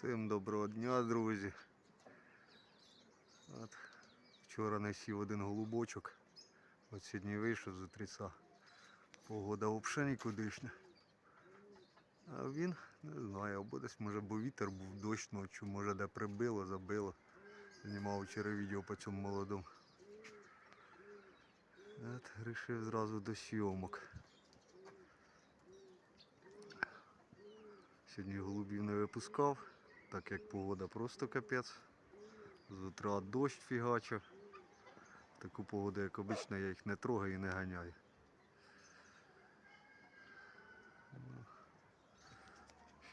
Всім доброго дня, друзі. От, вчора насів один голубочок. От сьогодні вийшов з утріця. Погода взагалі нікудишня. А він, не знаю, або десь може бо вітер був дощ ночі, може де прибило, забило. Знімав вчора відео по цьому молодому. От, рішив зразу до сйомок. Сьогодні голубів не випускав, так як погода просто капець. З утра дощ фігачив. Таку погоду, як обично, я їх не трогаю і не ганяю.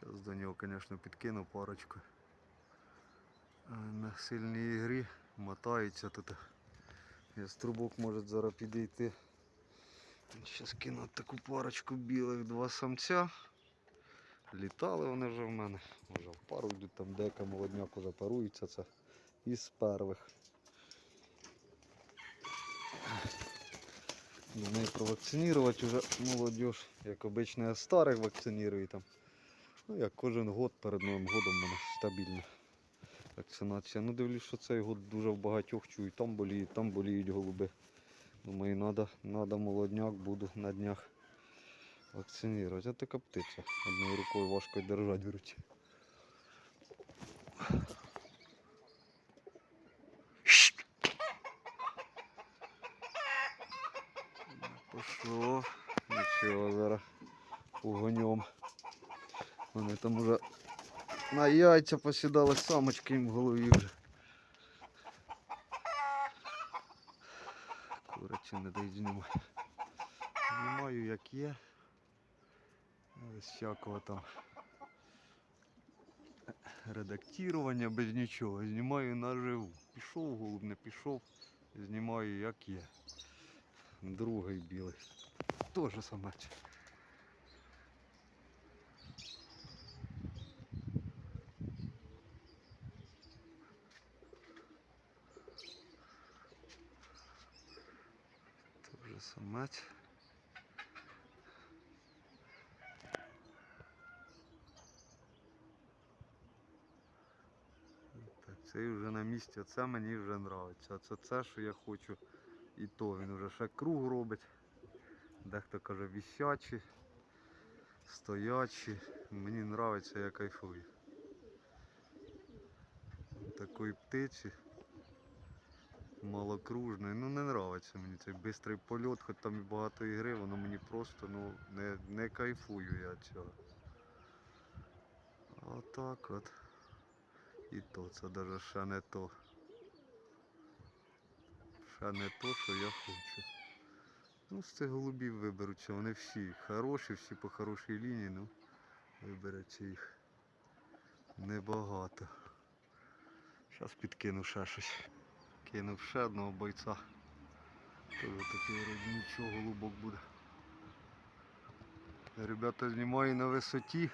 Зараз до нього, звісно, підкину парочку. На сильній ігрі мотаються тут. Я з трубок може зараз підійти. Зараз кину таку парочку білих два самця. Літали вони вже в мене. Може в пару йдуть там дека молодняку запарується це із первих. Думаю провакцинувати вже молодіж. Як обично я старих вакцинірую там. Ну як кожен год перед Новим годом в мене стабільна вакцинація. Ну дивлюсь, що цей год дуже в багатьох чую. Там боліють, там боліють голуби. Думаю, надо, надо молодняк, буду на днях вакцинировать. Это така птиця. Одною рукою важко й держати в руці. Пішов. Нічого, зараз угонем. Вони там уже на яйця посідали самочки їм в голові вже. Курочі не дають знімати. Знімаю як є. Без всякого там редактування, без нічого. Знімаю наживу. Пішов голуб, не пішов. Знімаю як є. Другий білий. Тоже самець. Тоже самець. Так, цей вже на місці, це мені вже подобається. Це це, що я хочу. І то він вже ще круг робить. Дехто каже вісячі, стоячі. Мені подобається, я кайфую. Такої птиці. Малокружної. Ну не подобається мені цей бистрий польот, хоч там і багато ігри, воно мені просто ну, не, не кайфую я від цього. Отак от. І то це навіть ще не то. Ще не то, що я хочу. Ну, з цих голубів виберуться. Вони всі хороші, всі по хорошій лінії, ну вибереться їх небагато. Зараз підкину ще щось. Кинув ще одного бойця. Тоже такий вроді нічого голубок буде. Ребята знімаю на висоті.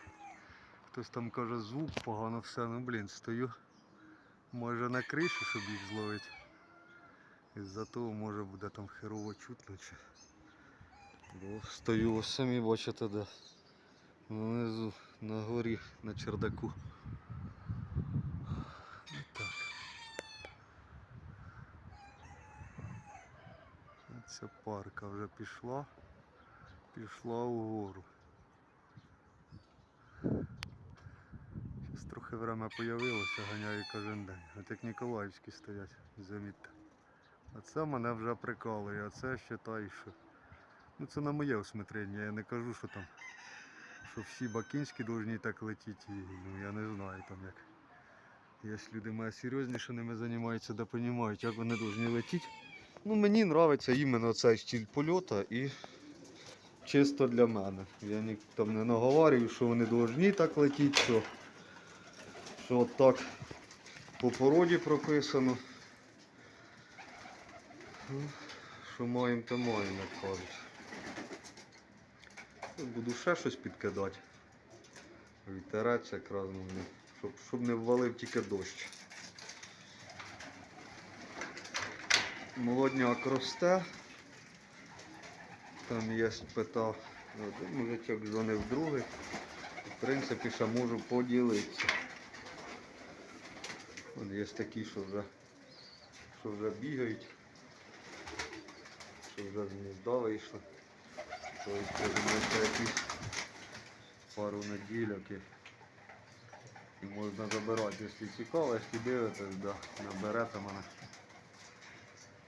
Хтось там каже звук погано все, ну блін, стою майже на криші, щоб їх зловити. Із-за того може буде там херово чутно чи. Бо стою ось самі бачите де. Внизу на горі на чердаку. Ця парка вже пішла. Пішла угору. Зараз трохи время появилося, ганяю кожен день. От як Ніколаївські стоять, замітьте. А це мене вже прикалує, а це вважаю, що. Ну це на моє усмотрення, я не кажу, що там. Що всі бакінські повинні так летіти, ну я не знаю там як. Є люди має серйозніше ними займаються, де розуміють, як вони повинні летіти. Ну мені подобається іменно цей стиль польоту і чисто для мене. Я ні, там не наговорюю, що вони повинні так летіти, що, що от так по породі прописано. Ну, Що маємо, то маємо, як кажуть. Буду ще щось підкидати. Вітерець якраз, не- щоб, щоб не ввалив тільки дощ. Молодняк росте. Там є питав. Один мужичок дзвонив другий. В принципі, ще можу поділитися. Є такі, що вже, що вже бігають, що вже з гнізда вийшли. Тобто, я якісь пару неділок і, можна забирати, якщо цікаво, якщо дивитесь, да, наберете мене.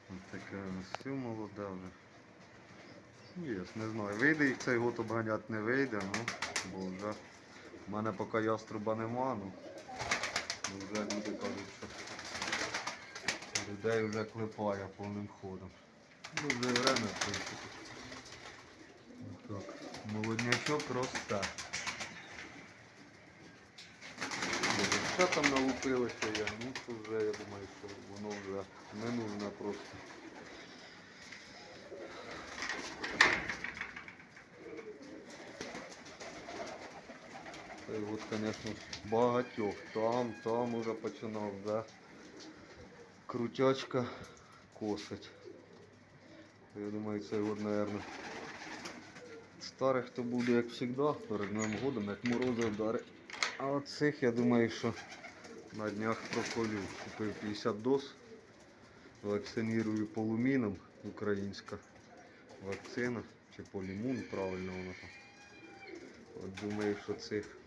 Ось таке все молоде вже. Ну, Є, не знаю, вийде їх цей год обганяти не вийде, ну, бо вже в мене поки яструба нема, ну, ну вже людей вже клепає повним ходом. Ну, вже время. Так, молоднячок росте. Що там налупилося я? Ну то вже, я думаю, що воно вже не нужно просто. Та й от, звісно, багатьох. Там, там уже починав, да. Крутячка косить. Я думаю, це от, мабуть, старих то буде, як завжди, перед Новим годом, як морози вдарить. А цих, я думаю, що на днях проколю. Купив 50 доз. Вакцинірую полуміном українська вакцина. Чи полімун, правильно воно там. От думаю, що цих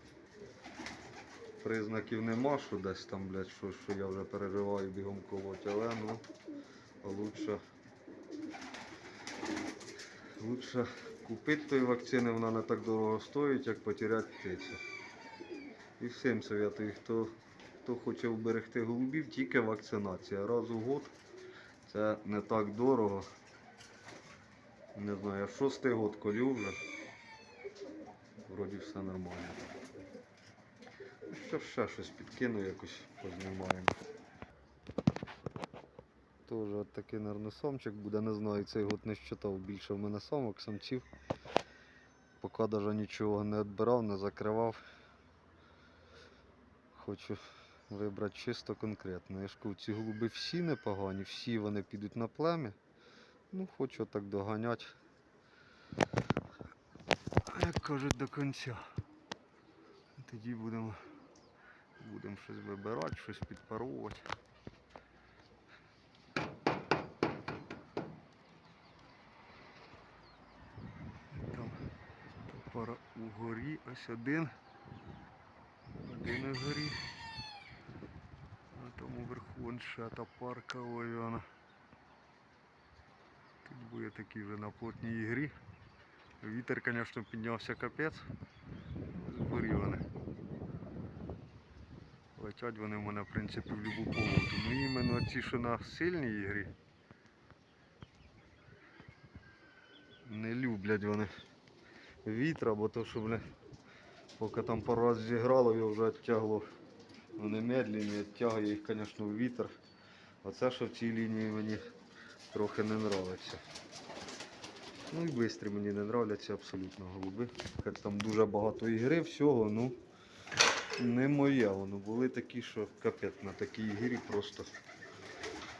признаків нема, що десь там, блядь, що, що я вже переживаю бігом колоть, але ну лучше, лучше купити тої вакцини, вона не так дорого стоїть, як потеряти птицю. І всім советую, хто, хто хоче вберегти голубів, тільки вакцинація. Раз у год це не так дорого. Не знаю, я шостий год колю вже. Вроді все нормально. Ну, Що ще щось підкину, якось познімаємо. Тоже от такий, наверное, самчик буде, не знаю, цей год не щитав більше в мене самок, самців. Поки навіть нічого не відбирав, не закривав. Хочу вибрати чисто конкретно. Я ж кажу, ці голуби всі непогані, всі вони підуть на плем'я. Ну, хочу так доганяти. Як кажуть, до кінця. Тоді будемо будемо щось вибирати, щось підпаровувати. Там пара угорі, ось один. Один на горі. А там уверху вон ще та парка вона. Тут буде такий вже на плотній ігрі. Вітер, звісно, піднявся капець. Згорі вони. Летять вони в мене, в принципі, в любу погоду. Ну іменно ці, що на сильній ігрі. Не люблять вони вітра, бо то, що, бля, поки там пару раз зіграло, його вже відтягло. Вони медленні, відтягує їх, звісно, в вітер. Оце, що в цій лінії мені трохи не подобається. Ну і бистрі мені не нравляться абсолютно голуби. Хоч там дуже багато ігри, всього, ну не моє. Воно були такі, що капець на такій ігрі просто.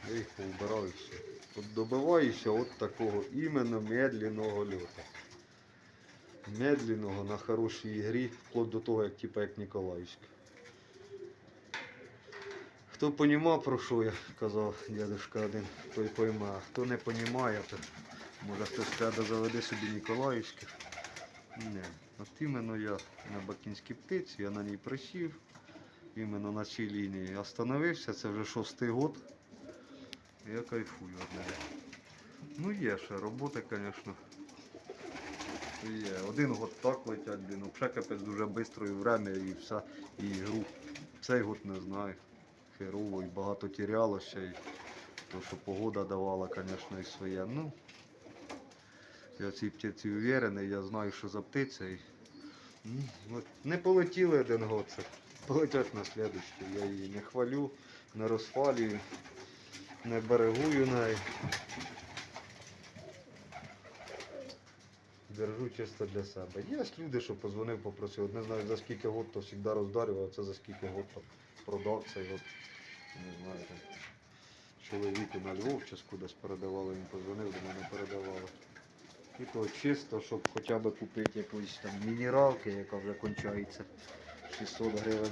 Я їх поубирав і все. От добиваюся от такого іменно медленного льота. Медленного на хорошій ігрі, вплоть до того, як типа як Ніколаївська. Хто понімав, про що я казав дядюшка один, той пойме, а хто не понімає, то може хтось тебе заведе собі Ніколаївських. Ні. От іменно я на Бакінській птиці, я на ній присів, іменно на цій лінії остановився, це вже шостий год. Я кайфую від неї. Ну є ще роботи, звісно. Є. Один год так летять, блін, взагалі капець дуже швидко і время, і все, і ігру. Цей год не знаю. Херово і багато тірялося, і то, що погода давала, звісно, і своє. Ну, я в цій птиці уверений, я знаю, що за птиця. І... Не полетіли один год, полетять на слідущий. Я її не хвалю, не розхвалюю, не берегую неї. Держу чисто для себе. Є люди, що позвонив, попросив. Не знаю за скільки год, то завжди роздарював, а це за скільки год там продав цей от, не знаю, там, на Львов чи кудись передавали, він позвонив, до мене передавали. І то чисто, щоб хоча б купити якоїсь там мінералки, яка вже кончається 600 гривень.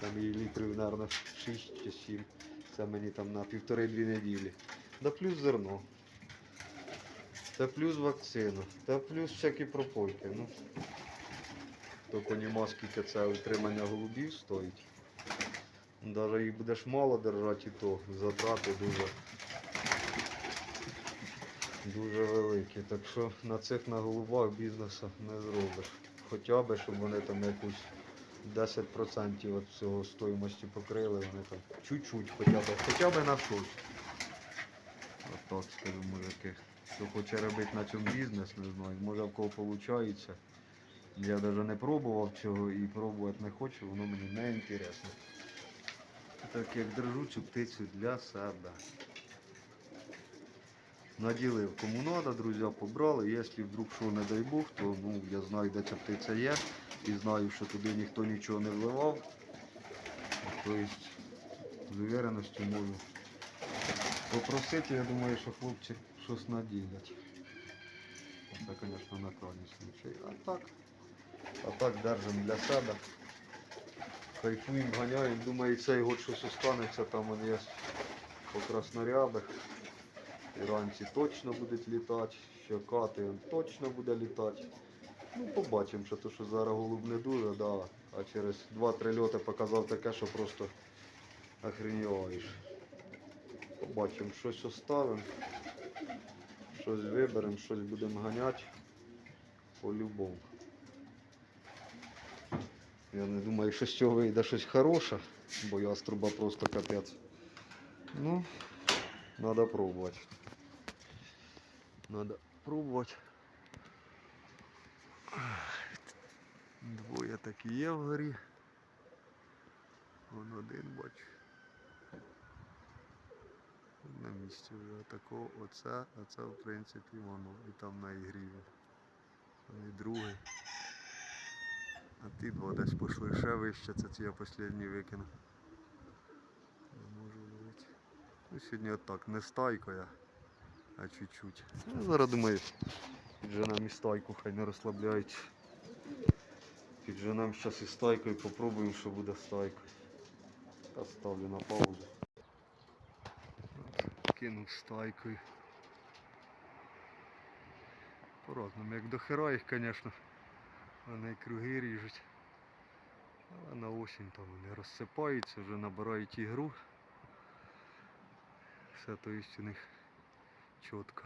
Там її літрів, мабуть, 6 чи 7. Це мені там на півтори-дві неділі. Да плюс зерно. Та плюс вакцина. Та плюс всякі пропойки. Ну, хто понімає, скільки це утримання голубів стоїть. Навіть їх будеш мало держати, і то затрати дуже, дуже великі. Так що на цих на голубах бізнесу не зробиш. Хоча б, щоб вони там якусь 10% від всього стоїмості покрили, вони там чуть-чуть хоча б, хоча б на щось. Отак скажу, мужики. Хто хоче робити на цьому бізнес, не знаю, може в кого виходить. Я навіть не пробував цього і пробувати не хочу, воно мені не інтересно. Так як держу цю птицю для себе. Наділив кому треба, друзі, побрали. Якщо вдруг що не дай Бог, то ну, я знаю, де ця птиця є. І знаю, що туди ніхто нічого не вливав. Тобто з увереністю можу попросити, я думаю, що хлопці щось наділять. Це, звісно, на крайній случай. А так, а так держимо для себе. Кайфуємо, ганяємо. Думаю, цей год щось останеться, там вони є по краснорябих. Іранці точно будуть літати, що кати він точно буде літати. Ну, побачимо, що то, що зараз голуб не дуже, да. а через 2-3 льоти показав таке, що просто охреніваєш. Побачимо, щось оставимо, щось виберемо, щось будемо ганяти по-любому. Я не думаю, що з цього вийде щось хороше, бо яструба просто капець. Ну, треба пробувати. Надо пробувати. Двоє такі є вгорі. Вон один бачу. На місці вже такого оце, а це в принципі воно. І там на ігрі. І другий. А ті два десь пішли ще вище, це ці я останні викину. Не можу ловити. Ну, сьогодні отак, не стайкою, а чуть-чуть. Ну, зараз думаю, підженемо і стайку, хай не розслабляють. Підженемо зараз і стайкою, попробуємо, що буде стайкою. Я ставлю на паузу. Кинув стайкою. По-разному. Як до хера їх, звісно, вони круги ріжуть. Але на осінь там вони розсипаються, вже набирають ігру. Все то есть у них чітко.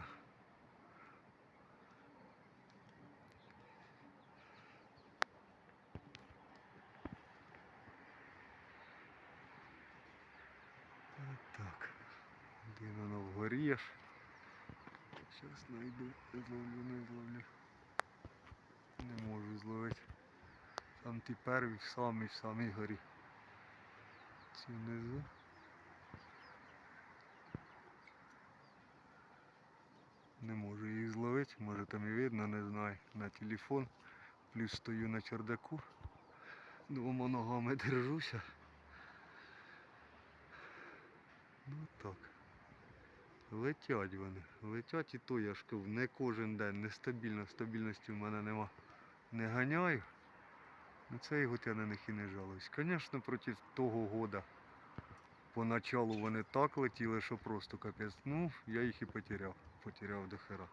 Так. Один воно вгорі. Зараз знайду, зловлю, не зловлю. Не можу зловити. Там ті перві в самій в самій горі. Ці внизу. Не можу її зловити, може там і видно, не знаю. На телефон. Плюс стою на чердаку. Двома ногами держуся. Ну так. Летять вони. Летять і то я ж кажу, не кожен день, нестабільно, стабільності в мене нема. Не ганяю. Ну цей год я на них і не жалуюсь. Звісно, проти того года. Поначалу вони так летіли, що просто капець. Ну, я їх і потеряв. Потеряв до хера.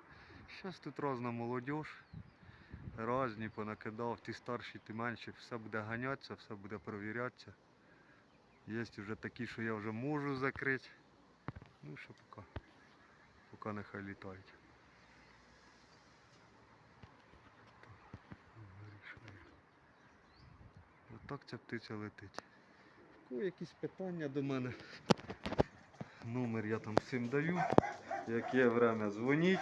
Зараз тут разна молодь, разні понакидав, ті старші, ті менші, все буде ганятися, все буде перевірятися. Є вже такі, що я вже можу закрити. Ну що поки. Поки нехай літають. Вирішую. Отак ця птиця летить. У якісь питання до мене? Номер я там всім даю. Як є время, дзвоніть.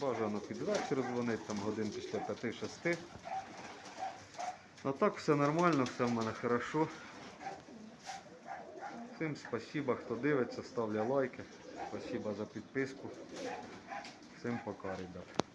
Бажано під вечір дзвонить, там годин після 5-6. А так все нормально, все в мене хорошо. Всім спасибо, хто дивиться, ставлять лайки. Спасибо за підписку. Всім пока, ребят.